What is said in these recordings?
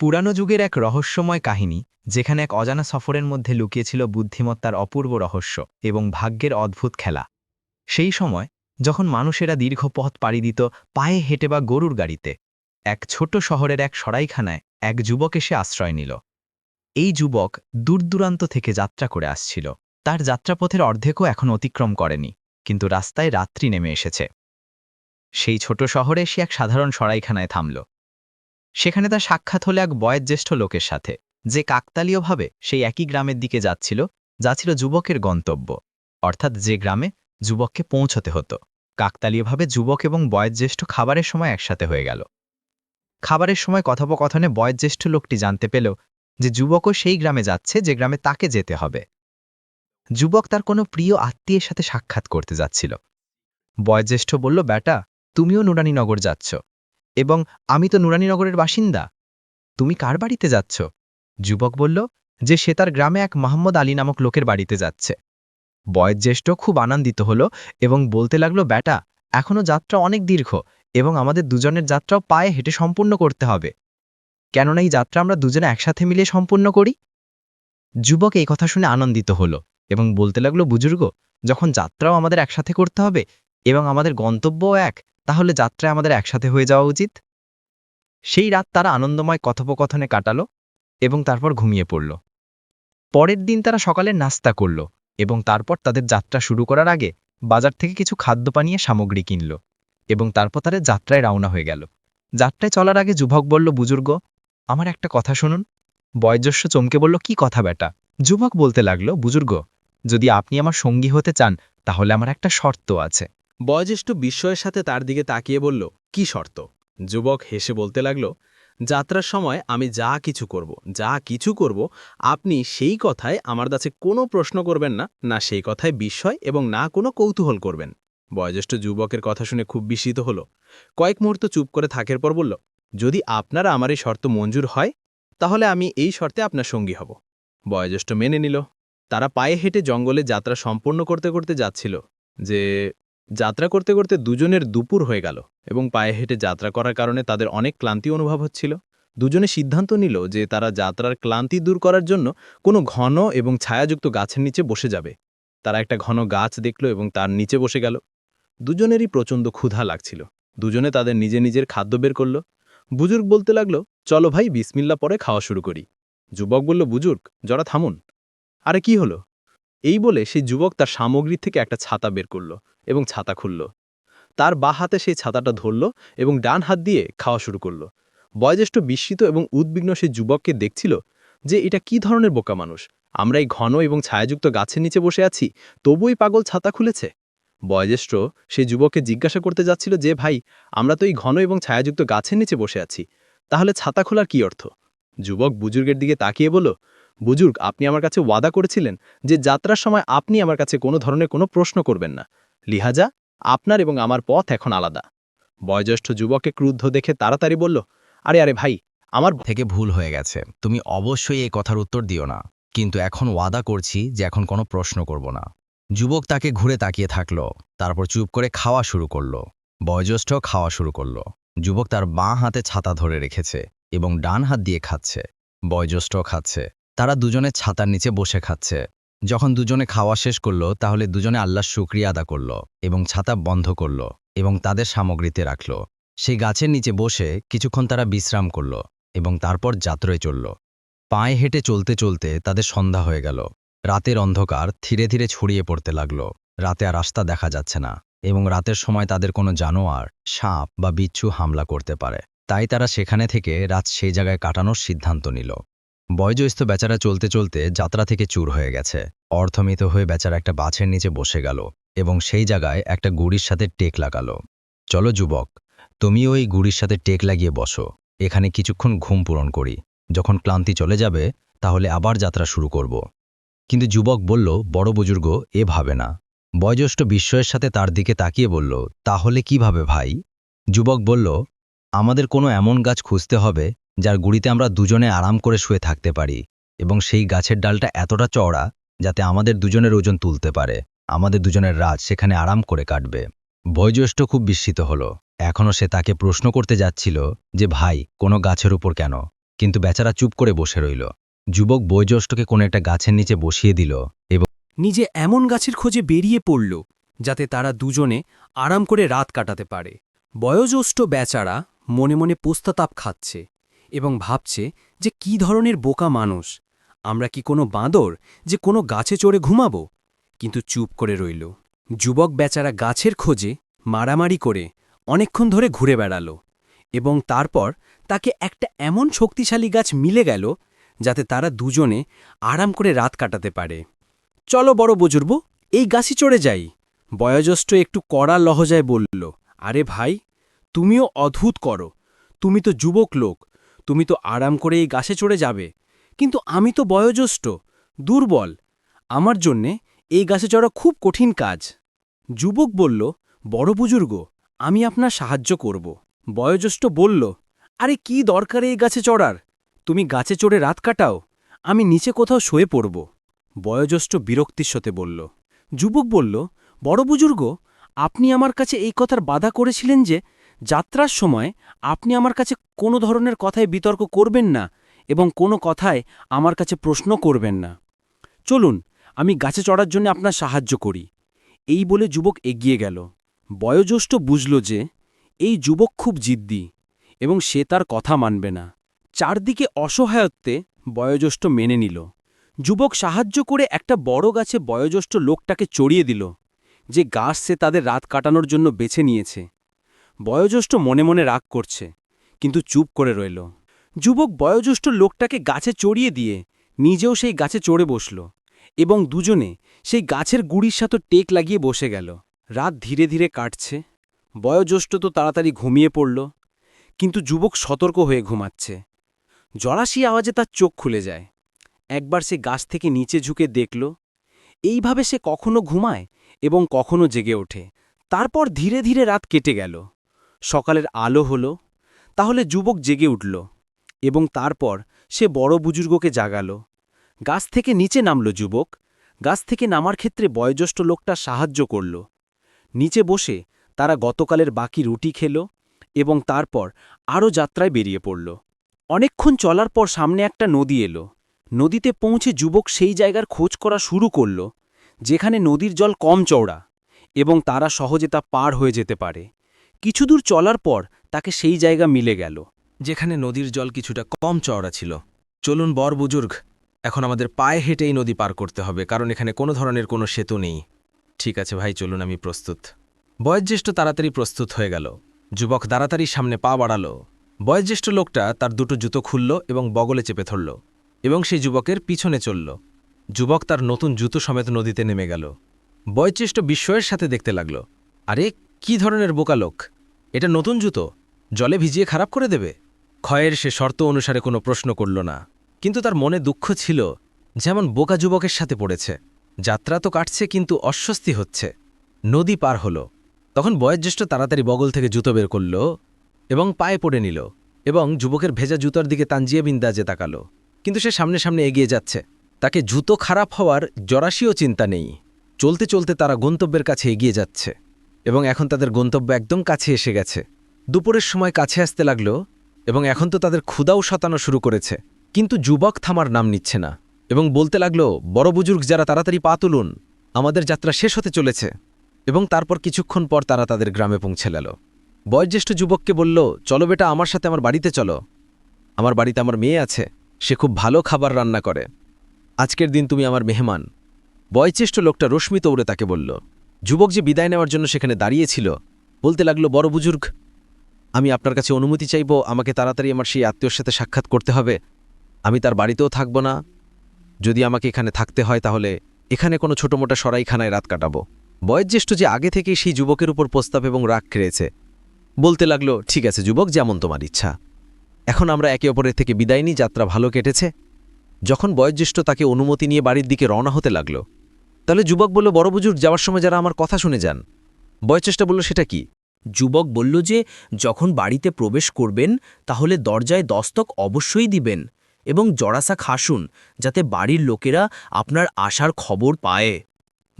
পুরানো যুগের এক রহস্যময় কাহিনী, যেখানে এক অজানা সফরের মধ্যে লুকিয়েছিল বুদ্ধিমত্তার অপূর্ব রহস্য এবং ভাগ্যের অদ্ভুত খেলা। সেই সময়, যখন মানুষেরা দীর্ঘ পথ পাড়ি দিত, পায়ে হেঁটে বা গরুর গাড়িতে, এক ছোট শহরের এক সরাইখানায় এক যুবক এসে আশ্রয় নিল। এই যুবক দূরদূরান্ত থেকে যাত্রা করে আসছিল। তার যাত্রাপথের অর্ধেকও এখন অতিক্রম করেনি, কিন্তু রাস্তায় রাত্রি নেমে এসেছে। সেই ছোট শহরে সে এক সাধারণ সরাইখানায় থামল। সেখানে তার সাক্ষাৎ হলো এক বয়োজ্যেষ্ঠ লোকের সাথে, যে কাকতালীয়ভাবে সেই একই গ্রামের দিকে যাচ্ছিল, যা ছিল যুবকের গন্তব্য। অর্থাৎ যে গ্রামে যুবককে পৌঁছতে হতো। কাকতালীয়ভাবে যুবক এবং বয়োজ্যেষ্ঠ খাবারের সময় একসাথে হয়ে গেল। খাবারের সময় কথোপকথনে বয়োজ্যেষ্ঠ লোকটি জানতে পেল যে যুবকও সেই গ্রামে যাচ্ছে যে গ্রামে তাকে যেতে হবে। যুবক তার কোনো প্রিয় আত্মীয়ের সাথে সাক্ষাৎ করতে যাচ্ছিল। বয়োজ্যেষ্ঠ বলল ব্যাটা তুমিও নুরানীনগর যাচ্ছ। এবং আমি তো নুরানীনগরের বাসিন্দা। তুমি কার বাড়িতে যাচ্ছ? যুবক বলল, যে সে তার গ্রামে এক মোহাম্মদ আলী নামক লোকের বাড়িতে যাচ্ছে। বয়োজ্যেষ্ঠ খুব আনন্দিত হল এবং বলতে লাগল, ব্যাটা এখনও যাত্রা অনেক দীর্ঘ এবং আমাদের দুজনের যাত্রাও পায়ে হেঁটে সম্পূর্ণ করতে হবে। কেননা এই যাত্রা আমরা দুজনে একসাথে মিলিয়ে সম্পূর্ণ করি? যুবক এই কথা শুনে আনন্দিত হল এবং বলতে লাগল, বুজুর্গ, যখন যাত্রাও আমাদের একসাথে করতে হবে এবং আমাদের গন্তব্যও এক তাহলে যাত্রায় আমাদের একসাথে হয়ে যাওয়া উচিত। সেই রাত তারা আনন্দময় কথোপকথনে কাটালো এবং তারপর ঘুমিয়ে পড়ল। পরের দিন তারা সকালে নাস্তা করল এবং তারপর তাদের যাত্রা শুরু করার আগে বাজার থেকে কিছু খাদ্যপানীয় সামগ্রী কিনল এবং তারপর তারা যাত্রায় রওনা হয়ে গেল। যাত্রায় চলার আগে যুবক বলল, বুজুর্গ, আমার একটা কথা শুনুন। বয়োজ্যেষ্ঠ চমকে বলল, কি কথা বেটা যুবক বলতে লাগল, বুজুর্গ, যদি আপনি আমার সঙ্গী হতে চান, তাহলে আমার একটা শর্ত আছে। বয়োজ্যেষ্ঠ বিস্ময়ের সাথে তার দিকে তাকিয়ে বলল, কি শর্ত? যুবক হেসে বলতে লাগল, যাত্রার সময় আমি যা কিছু করব, যা কিছু করব, আপনি সেই কথায় আমার কাছে কোনো প্রশ্ন করবেন না না সেই কথায় বিস্ময় এবং না কোনো কৌতূহল করবেন। বয়োজ্যেষ্ঠ যুবকের কথা শুনে খুব বিস্মিত হল। কয়েক মুহূর্ত চুপ করে থাকের পর বলল, যদি আপনারা আমার এই শর্ত মঞ্জুর হয়, তাহলে আমি এই শর্তে আপনার সঙ্গী হব। বয়োজ্যেষ্ঠ মেনে নিল। তারা পায়ে হেঁটে জঙ্গলে যাত্রা সম্পন্ন করতে করতে যাচ্ছিল, যে যাত্রা করতে করতে দুজনের দুপুর হয়ে গেল এবং পায়ে হেঁটে যাত্রা করার কারণে তাদের অনেক ক্লান্তি অনুভব হচ্ছিল। দুজনে সিদ্ধান্ত নিল যে তারা যাত্রার ক্লান্তি দূর করার জন্য কোনো ঘন এবং ছায়াযুক্ত গাছের নিচে বসে যাবে। তারা একটা ঘন গাছ দেখল এবং তার নিচে বসে গেল। দুজনেরই প্রচণ্ড ক্ষুধা লাগছিল। দুজনে তাদের নিজে নিজের খাদ্য বের করল। বুজুর্গ বলতে লাগল, চলো ভাই বিসমিল্লা পরে খাওয়া শুরু করি। যুবক বলল, বুজুর্গ, জরা থামুন। আরে, কি হলো? এই বলে সেই যুবক তার সামগ্রী থেকে একটা ছাতা বের করল এবং ছাতা খুলল। তার বা হাতে সেই ছাতাটা ধরল এবং ডান হাত দিয়ে খাওয়া শুরু করল। বয়োজ্যেষ্ঠ বিস্মিত এবং উদ্বিগ্ন সেই যুবককে দেখছিল যে এটা কি ধরনের বোকা মানুষ। আমরা এই ঘন এবং ছায়াযুক্ত গাছের নিচে বসে আছি তবুই পাগল ছাতা খুলেছে? বয়োজ্যেষ্ঠ সেই যুবককে জিজ্ঞাসা করতে যাচ্ছিল যে, ভাই, আমরা তো এই ঘন এবং ছায়াযুক্ত গাছের নিচে বসে আছি, তাহলে ছাতা খোলার কি অর্থ? যুবক বুজুর্গের দিকে তাকিয়ে বলল বুজুর্গ, আপনি আমার কাছে ওয়াদা করেছিলেন যে যাত্রার সময় আপনি আমার কাছে কোনো ধরনের কোনো প্রশ্ন করবেন না। লিহাজা, আপনার এবং আমার পথ এখন আলাদা। বয়োজ্যেষ্ঠ যুবককে ক্রুদ্ধ দেখে তাড়াতাড়ি বলল, আরে আরে ভাই, আমার থেকে ভুল হয়ে গেছে। তুমি অবশ্যই এই কথার উত্তর দিও না। কিন্তু এখন ওয়াদা করছি যে এখন কোনো প্রশ্ন করব না। যুবক তাকে ঘুরে তাকিয়ে থাকল, তারপর চুপ করে খাওয়া শুরু করল। বয়োজ্যেষ্ঠ খাওয়া শুরু করল। যুবক তার বাঁ হাতে ছাতা ধরে রেখেছে এবং ডান হাত দিয়ে খাচ্ছে। বয়োজ্যেষ্ঠ খাচ্ছে। তারা দুজনে ছাতার নিচে বসে খাচ্ছে। যখন দুজনে খাওয়া শেষ করল, তাহলে দুজনে আল্লাহ শুক্রিয়া আদা করল এবং ছাতা বন্ধ করল এবং তাদের সামগ্রীতে রাখল। সেই গাছের নিচে বসে কিছুক্ষণ তারা বিশ্রাম করল এবং তারপর যাত্রায় চলল। পায়ে হেঁটে চলতে চলতে তাদের সন্ধ্যা হয়ে গেল। রাতের অন্ধকার ধীরে ধীরে ছড়িয়ে পড়তে লাগল। রাতে আর রাস্তা দেখা যাচ্ছে না এবং রাতের সময় তাদের কোনো জানোয়ার, সাপ বা বিচ্ছু হামলা করতে পারে। তাই তারা সেখানে থেকে রাত সেই জায়গায় কাটানোর সিদ্ধান্ত নিল। বয়োজ্যেষ্ঠ বেচারা চলতে চলতে যাত্রা থেকে চুর হয়ে গেছে। অর্থমিত হয়ে বেচারা একটা বাছের নিচে বসে গেল এবং সেই জায়গায় একটা গুড়ির সাথে টেক লাগালো। চলো যুবক, তুমিও ওই গুড়ির সাথে টেক লাগিয়ে বসো। এখানে কিছুক্ষণ ঘুম পূরণ করি। যখন ক্লান্তি চলে যাবে, তাহলে আবার যাত্রা শুরু করব। কিন্তু যুবক বলল, বড় বুজুর্গ, এ ভাবে না। বয়োজ্যেষ্ঠ বিস্ময়ের সাথে তার দিকে তাকিয়ে বলল, তাহলে কীভাবে ভাই? যুবক বলল, আমাদের কোনো এমন গাছ খুঁজতে হবে যার গুড়িতে আমরা দুজনে আরাম করে শুয়ে থাকতে পারি এবং সেই গাছের ডালটা এতটা চওড়া যাতে আমাদের দুজনের ওজন তুলতে পারে, আমাদের দুজনের রাত সেখানে আরাম করে কাটবে। বয়োজ্যেষ্ঠ খুব বিস্মিত হল। এখনও সে তাকে প্রশ্ন করতে যাচ্ছিল যে, ভাই, কোনো গাছের উপর কেন? কিন্তু বেচারা চুপ করে বসে রইল। যুবক বয়োজ্যেষ্ঠকে কোনো একটা গাছের নিচে বসিয়ে দিল এবং নিজে এমন গাছের খোঁজে বেরিয়ে পড়ল যাতে তারা দুজনে আরাম করে রাত কাটাতে পারে। বয়োজ্যেষ্ঠ বেচারা মনে মনে পোস্তাতাপ খাচ্ছে। এবং ভাবছে যে কি ধরনের বোকা মানুষ। আমরা কি কোনো বাঁদর যে কোনো গাছে চড়ে ঘুমাবো? কিন্তু চুপ করে রইল। যুবক বেচারা গাছের খোঁজে, মারামারি করে, অনেকক্ষণ ধরে ঘুরে বেড়াল এবং তারপর তাকে একটা এমন শক্তিশালী গাছ মিলে গেল যাতে তারা দুজনে আরাম করে রাত কাটাতে পারে। চলো বড় বুজুর্গ, এই গাছি চড়ে যাই। বয়োজ্যেষ্ঠ একটু কড়া লহজায় বলল, আরে ভাই, তুমিও অদ্ভুত করো। তুমি তো যুবক লোক তুমি তো আরাম করে এই গাছে চড়ে যাবে। কিন্তু আমি তো বয়োজ্যেষ্ঠ, দুর্বল। আমার জন্যে এই গাছে চড়া খুব কঠিন কাজ। যুবক বলল, বড় বুজুর্গ, আমি আপনার সাহায্য করব। বয়োজ্যেষ্ঠ বলল, আরে কি দরকার এই গাছে চড়ার? তুমি গাছে চড়ে রাত কাটাও, আমি নিচে কোথাও শুয়ে পড়ব। বয়োজ্যেষ্ঠ বিরক্তির সাথে বলল, যুবক বলল, বড় বুজুর্গ, আপনি আমার কাছে এই কথার বাধা করেছিলেন যে যাত্রার সময় আপনি আমার কাছে কোনো ধরনের কথায় বিতর্ক করবেন না এবং কোনো কথায় আমার কাছে প্রশ্ন করবেন না। চলুন, আমি গাছে চড়ার জন্য আপনার সাহায্য করি। এই বলে যুবক এগিয়ে গেল। বয়োজ্যেষ্ঠ বুঝল যে এই যুবক খুব জিদ্দি এবং সে তার কথা মানবে না। চারদিকে অসহায়ত্বে বয়োজ্যেষ্ঠ মেনে নিল। যুবক সাহায্য করে একটা বড় গাছে বয়োজ্যেষ্ঠ লোকটাকে চড়িয়ে দিল, যে গাছ সে তাদের রাত কাটানোর জন্য বেছে নিয়েছে। বয়োজ্যেষ্ঠ মনে মনে রাগ করছে, কিন্তু চুপ করে রইল। যুবক বয়োজ্যেষ্ঠ লোকটাকে গাছে চড়িয়ে দিয়ে নিজেও সেই গাছে চড়ে বসল এবং দুজনে সেই গাছের গুড়ির সাথে টেক লাগিয়ে বসে গেল। রাত ধীরে ধীরে কাটছে, বয়োজ্যেষ্ঠ তো তাড়াতাড়ি ঘুমিয়ে পড়ল, কিন্তু যুবক সতর্ক হয়ে ঘুমাচ্ছে। জরাশি আওয়াজে তার চোখ খুলে যায়। একবার সে গাছ থেকে নিচে ঝুঁকে দেখল, এইভাবে সে কখনো ঘুমায় এবং কখনো জেগে ওঠে। তারপর ধীরে ধীরে রাত কেটে গেল। সকালের আলো হল, তাহলে যুবক জেগে উঠল এবং তারপর সে বড় বুজুর্গকে জাগাল। গাছ থেকে নিচে নামল যুবক। গাছ থেকে নামার ক্ষেত্রে বয়োজ্যেষ্ঠ লোকটা সাহায্য করল। নিচে বসে তারা গতকালের বাকি রুটি খেল এবং তারপর আরও যাত্রায় বেরিয়ে পড়ল। অনেকক্ষণ চলার পর সামনে একটা নদী এলো। নদীতে পৌঁছে যুবক সেই জায়গার খোঁজ করা শুরু করল, যেখানে নদীর জল কম চওড়া এবং তারা সহজে তা পার হয়ে যেতে পারে। কিছুদূর চলার পর তাকে সেই জায়গা মিলে গেল, যেখানে নদীর জল কিছুটা কম চওড়া ছিল। চলুন বর বুজুর্গ এখন আমাদের পায়ে হেঁটেই নদী পার করতে হবে, কারণ এখানে কোনো ধরনের কোনো সেতু নেই। ঠিক আছে ভাই, চলুন আমি প্রস্তুত। বয়োজ্যেষ্ঠ তাড়াতাড়ি প্রস্তুত হয়ে গেল। যুবক তাড়াতাড়ি সামনে পা বাড়াল। বয়োজ্যেষ্ঠ লোকটা তার দুটো জুতো খুলল এবং বগলে চেপে ধরল, এবং সেই যুবকের পিছনে চলল। যুবক তার নতুন জুতো সমেত নদীতে নেমে গেল। বয়োজ্যেষ্ঠ বিস্ময়ের সাথে দেখতে লাগল, আরে, কি ধরনের বোকা লোক? এটা নতুন জুতো। জলে ভিজিয়ে খারাপ করে দেবে। ক্ষয়ের সে শর্ত অনুসারে কোনো প্রশ্ন করল না। কিন্তু তার মনে দুঃখ ছিল, যেমন বোকা যুবকের সাথে পড়েছে। যাত্রা তো কাটছে, কিন্তু অস্বস্তি হচ্ছে। নদী পার হল। তখন বয়োজ্যেষ্ঠ তাড়াতাড়ি বগল থেকে জুতো বের করল এবং পায়ে পড়ে নিল এবং যুবকের ভেজা জুতোর দিকে তাঞ্জিয়ে বিন্দাজে তাকালো। কিন্তু সে সামনে সামনে এগিয়ে যাচ্ছে। তাকে জুতো খারাপ হওয়ার জরাশীয় চিন্তা নেই। চলতে চলতে তারা গন্তব্যের কাছে এগিয়ে যাচ্ছে। এবং এখন তাদের গন্তব্য একদম কাছে এসে গেছে। দুপুরের সময় কাছে আসতে লাগল এবং এখন তো তাদের ক্ষুদাও শতানো শুরু করেছে। কিন্তু যুবক থামার নাম নিচ্ছে না এবং বলতে লাগল, বড় বুজুর্গ যারা তাড়াতাড়ি পা তুলুন, আমাদের যাত্রা শেষ হতে চলেছে। এবং তারপর কিছুক্ষণ পর তারা তাদের গ্রামে পৌঁছে গেল। বয়োজ্যেষ্ঠ যুবককে বলল, চলো বেটা, আমার সাথে আমার বাড়িতে চলো। আমার বাড়িতে আমার মেয়ে আছে, সে খুব ভালো খাবার রান্না করে। আজকের দিন তুমি আমার মেহমান। বয়োজ্যেষ্ঠ লোকটা রশ্মিত উড়ে তাকে বলল যুবক যে বিদায় নেওয়ার জন্য সেখানে দাঁড়িয়েছিল, বলতে লাগল, বড় বুজুর্গ, আমি আপনার কাছে অনুমতি চাইব, আমাকে তাড়াতাড়ি আমার সেই আত্মীয়র সাথে সাক্ষাৎ করতে হবে। আমি তার বাড়িতেও থাকব না। যদি আমাকে এখানে থাকতে হয় তাহলে এখানে কোনো ছোটোমোটা সরাইখানায় রাত কাটাবো। বয়োজ্যেষ্ঠ যে আগে থেকেই সেই যুবকের উপর প্রস্তাব এবং রাগ খেয়েছে। বলতে লাগল, ঠিক আছে যুবক, যেমন তোমার ইচ্ছা। এখন আমরা একে অপরের থেকে বিদায় নিই, যাত্রা ভালো কেটেছে। যখন বয়োজ্যেষ্ঠ তাকে অনুমতি নিয়ে বাড়ির দিকে রওনা হতে লাগল তাহলে যুবক বলল, বড় বুজুর্গ, যাওয়ার সময় যারা আমার কথা শুনে যান। বয়োজ্যেষ্ঠ বলল, সেটা কি? যুবক বলল যে, যখন বাড়িতে প্রবেশ করবেন, তাহলে দরজায় দস্তক অবশ্যই দিবেন এবং জড়াসা খাসুন যাতে বাড়ির লোকেরা আপনার আসার খবর পায়।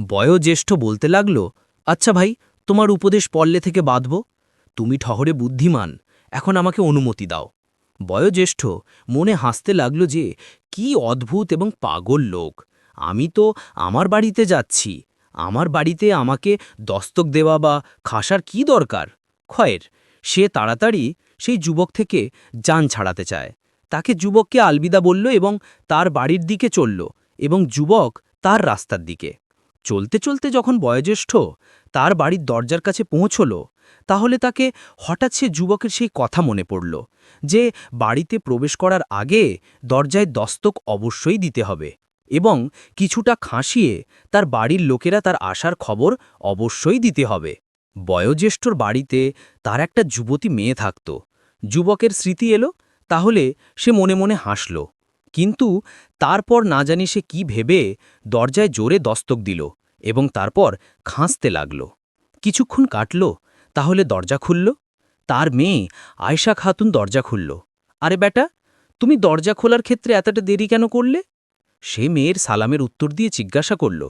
বয়োজ্যেষ্ঠ বলতে লাগল আচ্ছা ভাই, তোমার উপদেশ পল্লে থেকে বাঁধব। তুমি ঠহরে বুদ্ধিমান, এখন আমাকে অনুমতি দাও। বয়োজ্যেষ্ঠ মনে হাসতে লাগল যে, কি অদ্ভুত এবং পাগল লোক। আমি তো আমার বাড়িতে যাচ্ছি। আমার বাড়িতে আমাকে দস্তক দেওয়া বা খাসার কি দরকার? খয়ের, সে তাড়াতাড়ি সেই যুবক থেকে যান ছাড়াতে চায়। তাকে যুবককে আলবিদা বলল এবং তার বাড়ির দিকে চলল এবং যুবক তার রাস্তার দিকে। চলতে চলতে যখন বয়োজ্যেষ্ঠ তার বাড়ির দরজার কাছে পৌঁছল, তাহলে তাকে হঠাৎ সে যুবকের সেই কথা মনে পড়ল যে বাড়িতে প্রবেশ করার আগে দরজায় দস্তক অবশ্যই দিতে হবে। এবং কিছুটা খাসিয়ে তার বাড়ির লোকেরা তার আসার খবর অবশ্যই দিতে হবে। বয়োজ্যেষ্ঠর বাড়িতে তার একটা যুবতী মেয়ে থাকত। যুবকের স্মৃতি এলো, তাহলে সে মনে মনে হাসল। কিন্তু তারপর না জানি সে কি ভেবে দরজায় জোরে দস্তক দিল এবং তারপর খাঁসতে লাগল। কিছুক্ষণ কাটল, তাহলে দরজা খুলল। তার মেয়ে আয়শা খাতুন দরজা খুলল। আরে বেটা, তুমি দরজা খোলার ক্ষেত্রে এতটা দেরি কেন করলে? সে মেয়ের সালামের উত্তর দিয়ে জিজ্ঞাসা করল,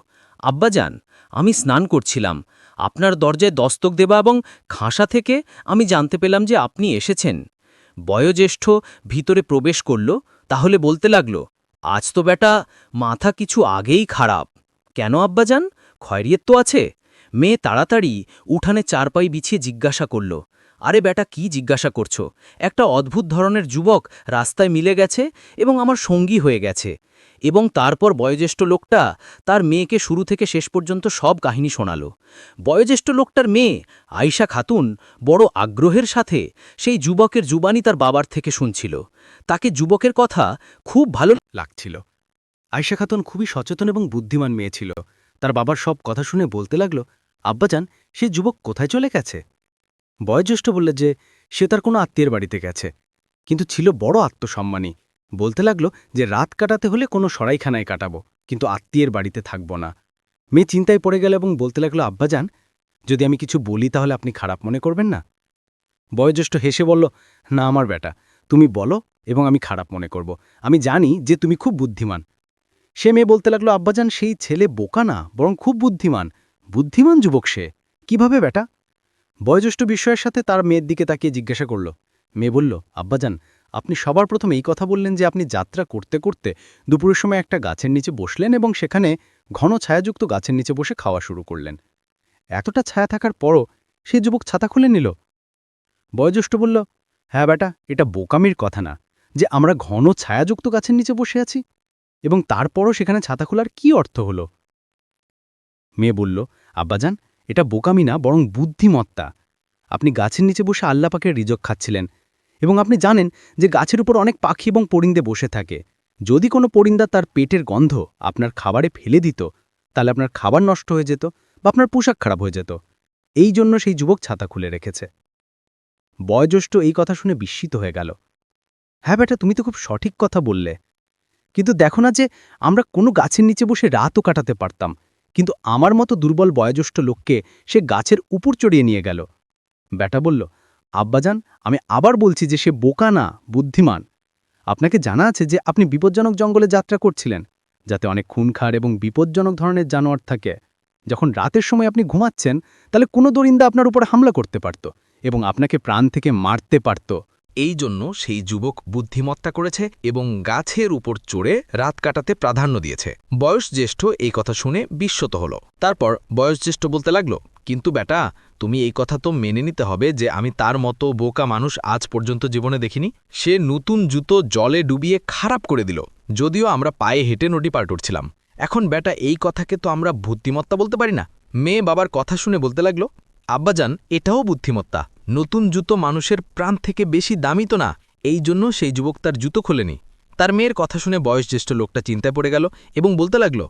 আব্বাজান, আমি স্নান করছিলাম। আপনার দরজায় দস্তক দেবা এবং খাঁসা থেকে আমি জানতে পেলাম যে আপনি এসেছেন। বয়োজ্যেষ্ঠ ভিতরে প্রবেশ করল, তাহলে বলতে লাগল, আজ তো বেটা মাথা কিছু আগেই খারাপ। কেন আব্বাজান? খয়রিয়ত তো আছে। মেয়ে তাড়াতাড়ি উঠানে চারপাই বিছিয়ে জিজ্ঞাসা করল, আরে বেটা কি জিজ্ঞাসা করছ? একটা অদ্ভুত ধরনের যুবক রাস্তায় মিলে গেছে এবং আমার সঙ্গী হয়ে গেছে। এবং তারপর বয়োজ্যেষ্ঠ লোকটা তার মেয়েকে শুরু থেকে শেষ পর্যন্ত সব কাহিনী শোনাল। বয়োজ্যেষ্ঠ লোকটার মেয়ে আয়শা খাতুন বড় আগ্রহের সাথে সেই যুবকের জুবানি তার বাবার থেকে শুনছিল। তাকে যুবকের কথা খুব ভালো লাগছিল। আয়শা খাতুন খুবই সচেতন এবং বুদ্ধিমান মেয়ে ছিল। তার বাবার সব কথা শুনে বলতে লাগল, আব্বাজান, সে যুবক কোথায় চলে গেছে? বয়োজ্যেষ্ঠ বললে যে, সে তার কোনো আত্মীয়ের বাড়িতে গেছে, কিন্তু ছিল বড় আত্মসম্মানী। বলতে লাগল যে রাত কাটাতে হলে কোনো সরাইখানায় কাটাবো, কিন্তু আত্মীয়ের বাড়িতে থাকব না। মেয়ে চিন্তায় পড়ে গেল এবং বলতে লাগল, আব্বাজান, যদি আমি কিছু বলি তাহলে আপনি খারাপ মনে করবেন না? বয়োজ্যেষ্ঠ হেসে বলল, না আমার বেটা তুমি বলো এবং আমি খারাপ মনে করব। আমি জানি যে তুমি খুব বুদ্ধিমান। সে মেয়ে বলতে লাগল, আব্বাজান, সেই ছেলে বোকা না, বরং খুব বুদ্ধিমান। বুদ্ধিমান যুবক সে। কীভাবে বেটা বয়োজ্যেষ্ঠ বিষয়ের সাথে তার মেয়ের দিকে তাকিয়ে জিজ্ঞাসা করল। মেয়ে বলল, আব্বাজান আপনি সবার প্রথম এই কথা বললেন যে আপনি যাত্রা করতে করতে দুপুরের সময় একটা গাছের নিচে বসলেন এবং সেখানে ঘন ছায়াযুক্ত গাছের নিচে বসে খাওয়া শুরু করলেন। এতটা ছায়া থাকার পরও সেই যুবক ছাতা খুলে নিল। বয়োজ্যেষ্ঠ বলল হ্যাঁ বেটা, এটা বোকামির কথা না, যে আমরা ঘন ছায়াযুক্ত গাছের নিচে বসে আছি এবং তারপরও সেখানে ছাতা খোলার কি অর্থ হল? মেয়ে বলল, আব্বাজান, এটা বোকামি না, বরং বুদ্ধিমত্তা। আপনি গাছের নিচে বসে আল্লাপাকের রিজক খাচ্ছিলেন এবং আপনি জানেন যে গাছের উপর অনেক পাখি এবং পরিন্দে বসে থাকে। যদি কোনো পরিন্দা তার পেটের গন্ধ আপনার খাবারে ফেলে দিত, তাহলে আপনার খাবার নষ্ট হয়ে যেত বা আপনার পোশাক খারাপ হয়ে যেত। এই জন্য সেই যুবক ছাতা খুলে রেখেছে। বয়োজ্যেষ্ঠ এই কথা শুনে বিস্মিত হয়ে গেল। হ্যাঁ বেটা, তুমি তো খুব সঠিক কথা বললে। কিন্তু দেখো না যে আমরা কোনো গাছের নিচে বসে রাতও কাটাতে পারতাম, কিন্তু আমার মতো দুর্বল বয়োজ্যেষ্ঠ লোককে সে গাছের উপর চড়িয়ে নিয়ে গেল। বেটা বলল আব্বাজান, আমি আবার বলছি যে সে বোকা না, বুদ্ধিমান। আপনাকে জানা আছে যে আপনি বিপজ্জনক জঙ্গলে যাত্রা করছিলেন, যাতে অনেক খুনখার এবং বিপজ্জনক ধরনের জানোয়ার থাকে। যখন রাতের সময় আপনি ঘুমাচ্ছেন, তাহলে কোনো দরিন্দা আপনার উপর হামলা করতে পারত এবং আপনাকে প্রাণ থেকে মারতে পারত। এই জন্য সেই যুবক বুদ্ধিমত্তা করেছে এবং গাছের উপর চড়ে রাত কাটাতে প্রাধান্য দিয়েছে। বয়সজ্যেষ্ঠ এই কথা শুনে বিস্মত হল। তারপর বয়সজ্যেষ্ঠ বলতে লাগল, কিন্তু বেটা, তুমি এই কথা তো মেনে নিতে হবে যে আমি তার মতো বোকা মানুষ আজ পর্যন্ত জীবনে দেখিনি। সে নতুন জুতো জলে ডুবিয়ে খারাপ করে দিল। যদিও আমরা পায়ে হেঁটে নদী পার করছিলাম। এখন বেটা, এই কথাকে তো আমরা বুদ্ধিমত্তা বলতে পারি না। মেয়ে বাবার কথা শুনে বলতে লাগল, আব্বাজান, এটাও বুদ্ধিমত্তা। নতুন জুতো মানুষের প্রাণ থেকে বেশি দামি তো না, এই জন্য সেই যুবক তার জুতো খোলেনি। তার মেয়ের কথা শুনে বয়সজ্যেষ্ঠ লোকটা চিন্তায় পড়ে গেল এবং বলতে লাগল,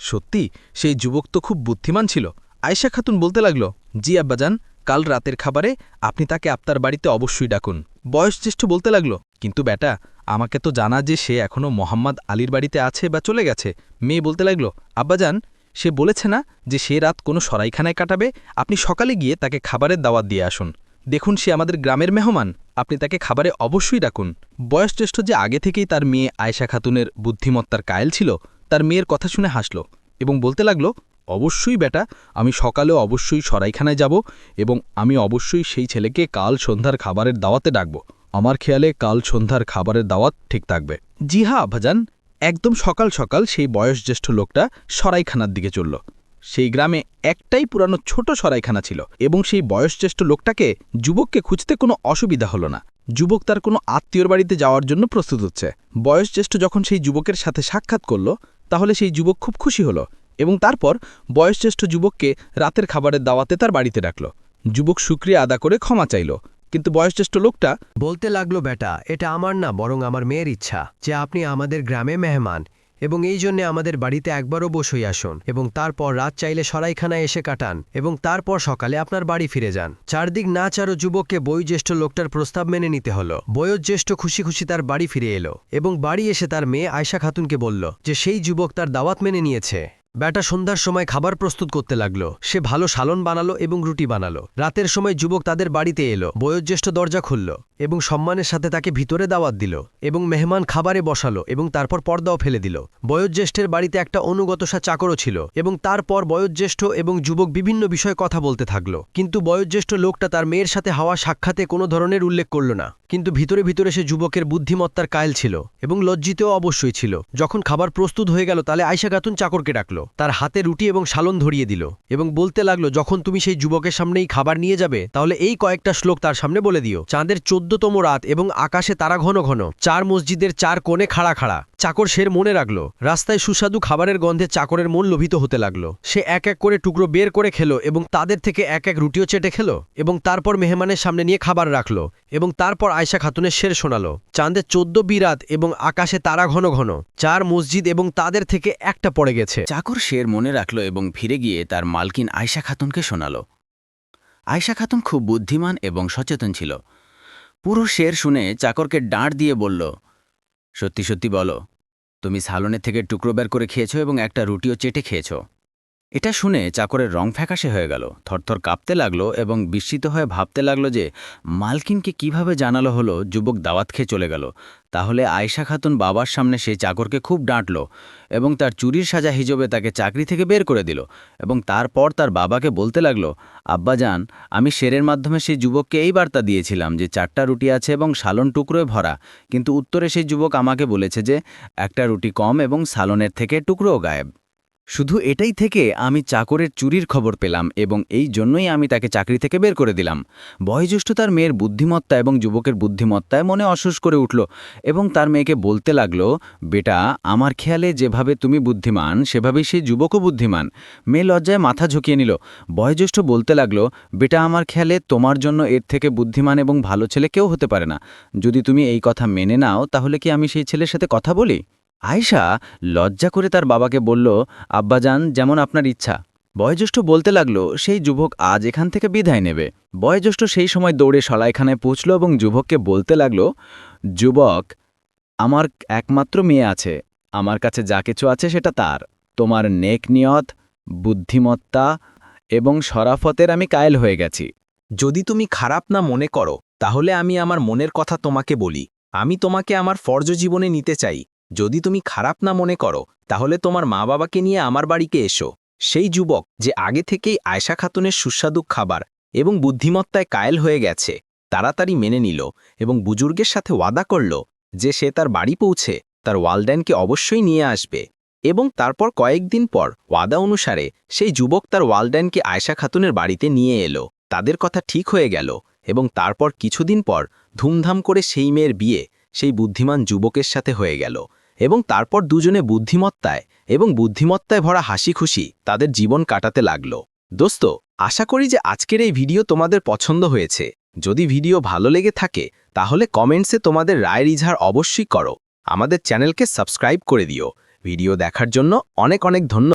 সত্যি, সেই যুবক তো খুব বুদ্ধিমান ছিল। আয়শা খাতুন বলতে লাগল, জি আব্বাজান, কাল রাতের খাবারে আপনি তাকে আপনার বাড়িতে অবশ্যই ডাকুন। বয়সজ্যেষ্ঠ বলতে লাগল, কিন্তু বেটা, আমাকে তো জানা যে সে এখনও মোহাম্মদ আলীর বাড়িতে আছে বা চলে গেছে। মেয়ে বলতে লাগল, আব্বাজান, সে বলেছে না যে সে রাত কোনো সরাইখানায় কাটাবে, আপনি সকালে গিয়ে তাকে খাবারের দাওয়াত দিয়ে আসুন। দেখুন সে আমাদের গ্রামের মেহমান। আপনি তাকে খাবারে অবশ্যই ডাকুন। বয়সজ্যেষ্ঠ যে আগে থেকেই তার মেয়ে আয়শা খাতুনের বুদ্ধিমত্তার কায়েল ছিল, তার মেয়ের কথা শুনে হাসল এবং বলতে লাগল, অবশ্যই বেটা, আমি সকালেও অবশ্যই সরাইখানায় যাব এবং আমি অবশ্যই সেই ছেলেকে কাল সন্ধ্যার খাবারের দাওয়াতে ডাকব। আমার খেয়ালে কাল সন্ধ্যার খাবারের দাওয়াত ঠিক থাকবে। জি হ্যাঁ আভাজান একদম সকাল সকাল সেই বয়সজ্যেষ্ঠ লোকটা সরাইখানার দিকে চলল। সেই গ্রামে একটাই পুরানো ছোট সরাইখানা ছিল এবং সেই বয়সজ্যেষ্ঠ লোকটাকে যুবককে খুঁজতে কোনো অসুবিধা হলো না। যুবক তার কোনো আত্মীয়র বাড়িতে যাওয়ার জন্য প্রস্তুত হচ্ছে। বয়সজ্যেষ্ঠ যখন সেই যুবকের সাথে সাক্ষাৎ করল, তাহলে সেই যুবক খুব খুশি হলো এবং তারপর বয়সজ্যেষ্ঠ যুবককে রাতের খাবারের দাওয়াতে তার বাড়িতে ডাকল। যুবক সুক্রিয়া আদা করে ক্ষমা চাইল, কিন্তু বয়সজ্যেষ্ঠ লোকটা, বলতে লাগল, বেটা, এটা আমার না, বরং আমার মেয়ের ইচ্ছা যে আপনি আমাদের গ্রামে মেহমান এবং এই জন্যে আমাদের বাড়িতে একবারও বসই আসুন এবং তারপর রাত চাইলে সরাইখানায় এসে কাটান এবং তারপর সকালে আপনার বাড়ি ফিরে যান। চারদিক না চারো যুবককে বয়োজ্যেষ্ঠ লোকটার প্রস্তাব মেনে নিতে হলো। বয়োজ্যেষ্ঠ খুশি খুশি তার বাড়ি ফিরে এলো এবং বাড়ি এসে তার মেয়ে আয়শা খাতুনকে বলল যে, সেই যুবক তার দাওয়াত মেনে নিয়েছে। ব্যাটা সন্ধ্যার সময় খাবার প্রস্তুত করতে লাগল। সে ভালো সালন বানালো এবং রুটি বানালো। রাতের সময় যুবক তাদের বাড়িতে এলো। বয়োজ্যেষ্ঠ দরজা খুলল এবং সম্মানের সাথে তাকে ভিতরে দাওয়াত দিল এবং মেহমান খাবারে বসালো এবং তারপর পর্দাও ফেলে দিল। বয়োজ্যেষ্ঠের বাড়িতে একটা অনুগতসা চাকরও ছিল এবং তারপর বয়োজ্যেষ্ঠ এবং যুবক বিভিন্ন বিষয়ে কথা বলতে থাকল। কিন্তু বয়োজ্যেষ্ঠ লোকটা তার মেয়ের সাথে হওয়া সাক্ষাতে কোনো ধরনের উল্লেখ করল না। কিন্তু ভিতরে ভিতরে সে যুবকের বুদ্ধিমত্তার কায়েল ছিল এবং লজ্জিতও অবশ্যই ছিল। যখন খাবার প্রস্তুত হয়ে গেল তাহলে আয়সা গাতুন চাকরকে ডাকলো। তার হাতে রুটি এবং শালন ধরিয়ে দিল এবং বলতে লাগল, যখন তুমি সেই যুবকের সামনেই খাবার নিয়ে যাবে, তাহলে এই কয়েকটা শ্লোক তার সামনে বলে দিও। চাঁদের চোদ্দতম রাত এবং আকাশে তারা ঘন ঘন। চার মসজিদের চার কোণে খাড়া খাড়া। চাকর শের মনে রাখল। রাস্তায় সুস্বাদু খাবারের গন্ধে চাকরের মন লোভিত হতে লাগল। সে এক এক করে টুকরো বের করে খেলো এবং তাদের থেকে এক এক রুটিও চেটে খেলো এবং তারপর মেহমানের সামনে নিয়ে খাবার রাখল এবং তারপর আয়সা খাতুনের শের শোনালো। চাঁদের চোদ্দ বিরাত এবং আকাশে তারা ঘন ঘন, চার মসজিদ এবং তাদের থেকে একটা পড়ে গেছে। চাকর শের মনে রাখল এবং ফিরে গিয়ে তার মালকিন আয়শা খাতুনকে শোনাল। আয়শা খাতুন খুব বুদ্ধিমান এবং সচেতন ছিল। পুরো শের শুনে চাকরকে ডাঁট দিয়ে বলল সত্যি সত্যি বলো, তুমি সালনের থেকে টুকরো বের করে খেয়েছ এবং একটা রুটিও চেটে খেয়েছ। এটা শুনে চাকরের রং ফ্যাকাশে হয়ে গেল, থরথর কাঁপতে লাগল এবং বিস্মিত হয়ে ভাবতে লাগল যে মালকিনকে কীভাবে জানালো হলো যুবক দাওয়াত খেয়ে চলে গেল। তাহলে আয়শা খাতুন বাবার সামনে সেই চাকরকে খুব ডাঁটল এবং তার চুরির সাজা হিজবে তাকে চাকরি থেকে বের করে দিল এবং তারপর তার বাবাকে বলতে লাগল, আব্বাজান, আমি শেরের মাধ্যমে সেই যুবককে এই বার্তা দিয়েছিলাম যে চারটা রুটি আছে এবং সালন টুকরোয় ভরা। কিন্তু উত্তরে সেই যুবক আমাকে বলেছে যে, একটা রুটি কম এবং সালনের থেকে টুকরোও গায়েব। শুধু এটাই থেকে আমি চাকরের চুরির খবর পেলাম এবং এই জন্যই আমি তাকে চাকরি থেকে বের করে দিলাম। বয়োজ্যেষ্ঠ তার মেয়ের বুদ্ধিমত্তা এবং যুবকের বুদ্ধিমত্তায় মনে অসুস করে উঠল এবং তার মেয়েকে বলতে লাগল, বেটা, আমার খেয়ালে যেভাবে তুমি বুদ্ধিমান, সেভাবেই সেই যুবকও বুদ্ধিমান। মেয়ে লজ্জায় মাথা ঝুঁকিয়ে নিল। বয়োজ্যেষ্ঠ বলতে লাগল, বেটা, আমার খেয়ালে তোমার জন্য এর থেকে বুদ্ধিমান এবং ভালো ছেলে কেউ হতে পারে না। যদি তুমি এই কথা মেনে নাও, তাহলে কি আমি সেই ছেলের সাথে কথা বলি? আয়শা লজ্জা করে তার বাবাকে বলল, আব্বাজান, যেমন আপনার ইচ্ছা। বয়োজ্যেষ্ঠ বলতে লাগল, সেই যুবক আজ এখান থেকে বিদায় নেবে। বয়োজ্যেষ্ঠ সেই সময় দৌড়ে সলাইখানায় পৌঁছল এবং যুবককে বলতে লাগল, যুবক, আমার একমাত্র মেয়ে আছে। আমার কাছে যা কিছু আছে সেটা তার। তোমার নেক নিয়ত, বুদ্ধিমত্তা এবং শরাফতের আমি কায়েল হয়ে গেছি। যদি তুমি খারাপ না মনে করো, তাহলে আমি আমার মনের কথা তোমাকে বলি। আমি তোমাকে আমার ফর্জ জীবনে নিতে চাই। যদি তুমি খারাপ না মনে করো, তাহলে তোমার মা বাবাকে নিয়ে আমার বাড়িতে এসো। সেই যুবক যে আগে থেকেই আয়শা খাতুনের সুস্বাদু খাবার এবং বুদ্ধিমত্তায় কায়েল হয়ে গেছে, তাড়াতাড়ি মেনে নিল এবং বুজুর্গের সাথে ওয়াদা করল যে সে তার বাড়ি পৌঁছে তার ওয়ালড্যানকে অবশ্যই নিয়ে আসবে। এবং তারপর কয়েকদিন পর ওয়াদা অনুসারে সেই যুবক তার ওয়ালড্যানকে আয়শা খাতুনের বাড়িতে নিয়ে এলো। তাদের কথা ঠিক হয়ে গেল এবং তারপর কিছুদিন পর ধুমধাম করে সেই মেয়ের বিয়ে সেই বুদ্ধিমান যুবকের সাথে হয়ে গেল। এবং তারপর দুজনে বুদ্ধিমত্তায় এবং বুদ্ধিমত্তায় ভরা হাসি খুশি তাদের জীবন কাটাতে লাগল। দোস্ত, আশা করি যে আজকের এই ভিডিও তোমাদের পছন্দ হয়েছে। যদি ভিডিও ভালো লেগে থাকে, তাহলে কমেন্টসে তোমাদের রায় ইজহার অবশ্যই করো। আমাদের চ্যানেলকে সাবস্ক্রাইব করে দিও। ভিডিও দেখার জন্য অনেক অনেক ধন্যবাদ।